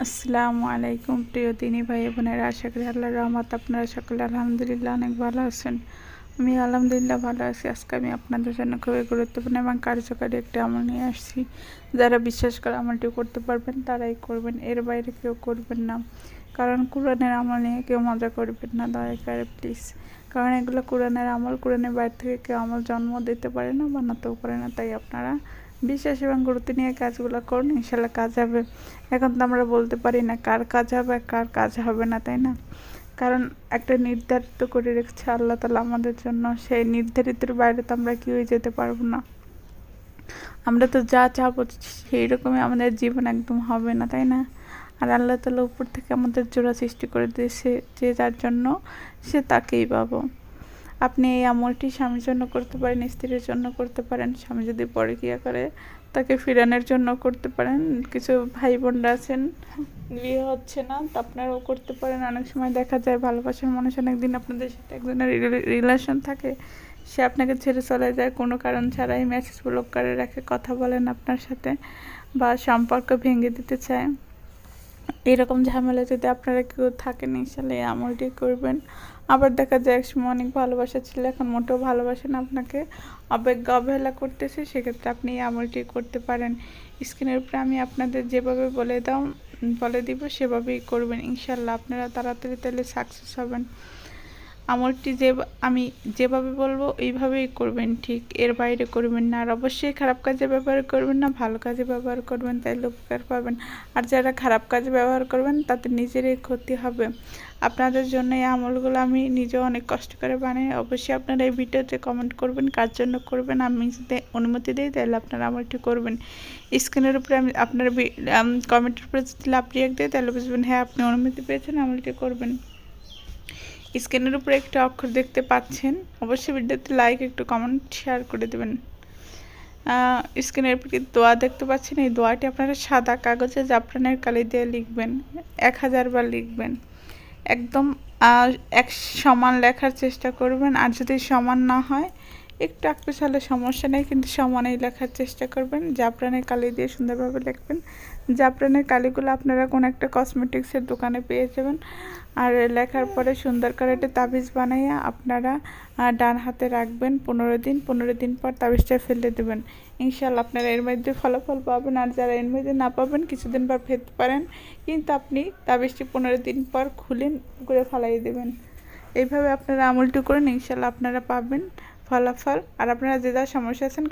আসসালামু আলাইকুম প্রিয় দিনী ভাই বোনেরা, আশা করি আল্লাহর রহমত আপনারা সকলে আলহামদুলিল্লাহ অনেক ভালো আছেন। আমি আলহামদুলিল্লাহ ভালো আছি। আজকে আমি আপনাদের জন্য খুবই গুরুত্বপূর্ণ এবং কার্যকারী একটি আমল নিয়ে আসছি। যারা বিশ্বাস করে আমলটি করতে পারবেন, তারাই করবেন। এর বাইরে কেউ করবেন না। কারণ কোরআনের আমল নিয়ে কেউ মজা করবেন না, দয়া করে প্লিজ কারণ এগুলো কোরআনের আমল, কোরআনের বাইরে থেকে কেউ আমল জন্ম দিতে পারে না বানাতেও পারে না, তাই আপনারা বিশ্বাস এবং গুরুত্ব নিয়ে কাজগুলো করুন, ইনশাল্লাহ কাজ হবে। এখন তো আমরা বলতে পারি না কার কাজ হবে, কার কাজ হবে না, তাই না? কারণ একটা নির্ধারিত করে রেখেছে আল্লাহ তালা আমাদের জন্য, সেই নির্ধারিতের বাইরে তো আমরা কেউই যেতে পারব না। আমরা তো যা চাবো সেই রকমই আমাদের জীবন একদম হবে না, তাই না? আর আল্লাহ তালা উপর থেকে আমাদের জোড়া সৃষ্টি করে দিয়েছে যে যার জন্য সে তাকেই পাবো। আপনি এই আমলটি স্বামীর জন্য করতে পারেন, স্ত্রীর জন্য করতে পারেন, স্বামী যদি পরকিয়া করে, তাকে ফিরানোর জন্য করতে পারেন, কিছু ভাই বোনরা আছেন, বিয়ে হচ্ছে না, তা আপনারাও করতে পারেন। অনেক সময় দেখা যায় ভালোবাসার মানুষ অনেকদিন আপনাদের সাথে একজনের রিলেশন থাকে, সে আপনাকে ছেড়ে চলে যায়, কোনো কারণ ছাড়াই মেসেজ ব্লক করে রাখে, কথা বলেন আপনার সাথে বা সম্পর্ক ভেঙে দিতে চায়। এরকম ঝামেলা যদি আপনারা কেউ থাকেন ইনশাল্লাহ এই আমলটি করবেন। আবার দেখা যায় একসময় অনেক ভালোবাসা ছিল, এখন মোটেও ভালোবাসেন আপনাকে। অবজ্ঞা, অবহেলা করতেছে, সেক্ষেত্রে আপনি এই আমলটি করতে পারেন। স্ক্রিনের উপরে আমি আপনাদের যেভাবে বলে দাও, বলে দিব, সেভাবেই করবেন। ইনশাল্লাহ আপনারা তাড়াতাড়ি তাহলে সাকসেস হবেন। আমলটি যে আমি যেভাবে বলব এইভাবেই করবেন, ঠিক এর বাইরে করবেন না। আর অবশ্যই খারাপ কাজে ব্যবহার করবেন না, ভালো কাজে ব্যবহার করবেন, তাইলে উপকার পাবেন। আর যারা খারাপ কাজে ব্যবহার করবেন তাতে নিজেরই ক্ষতি হবে। আপনাদের জন্য এই আমলগুলো আমি নিজেও অনেক কষ্ট করে বানাই। অবশ্যই আপনারা এই ভিডিওতে কমেন্ট করবেন, কার জন্য করবেন, আমি যদি অনুমতি দিই তাহলে আপনারা আমলটি করবেন। স্ক্রিনের উপরে আমি আপনার কমেন্টের উপরে যদি লাভ রিয়াক্ট দেয় তাহলে বুঝবেন হ্যাঁ আপনি অনুমতি পেয়েছেন, আমলটি করবেন। স্ক্রিনের উপরে একটা অক্ষর দেখতে পাচ্ছেন। অবশ্যই ভিডিওতে লাইক একটু কমেন্ট শেয়ার করে দেবেন। স্ক্রিনের উপরে দোয়া দেখতে পাচ্ছেন। এই দোয়াটি আপনারা সাদা কাগজে জাফরানের কালি দিয়ে লিখবেন। এক হাজার বার লিখবেন। একদম এক সমান লেখার চেষ্টা করবেন। আর যদি সমান না হয় একটু এক পেছালে সমস্যা নেই, কিন্তু সমানেই লেখার চেষ্টা করবেন। জাফরানের কালি দিয়ে সুন্দরভাবে লিখবেন। জাফরানের কালিগুলো আপনারা কোনো একটা কসমেটিক্সের দোকানে পেয়ে যাবেন। আর লেখার পরে সুন্দর করে একটা তাবিজ বানাইয়া আপনারা ডান হাতে রাখবেন পনেরো দিন। পনেরো দিন পর তাবিজটা ফেলে দেবেন। ইনশাল্লাহ আপনারা এর মধ্যে ফলাফল পাবেন আর যারা এর মধ্যে না পাবেন কিছুদিন পর ফেলতে পারেন। কিন্তু আপনি তাবিজটি পনেরো দিন পর খুলেন করে ফালাই দেবেন। এইভাবে আপনারা আমলটি করেন ইনশাল্লাহ আপনারা পাবেন। ফলাফল। আর আপনারা যে যার সমস্যা আছেন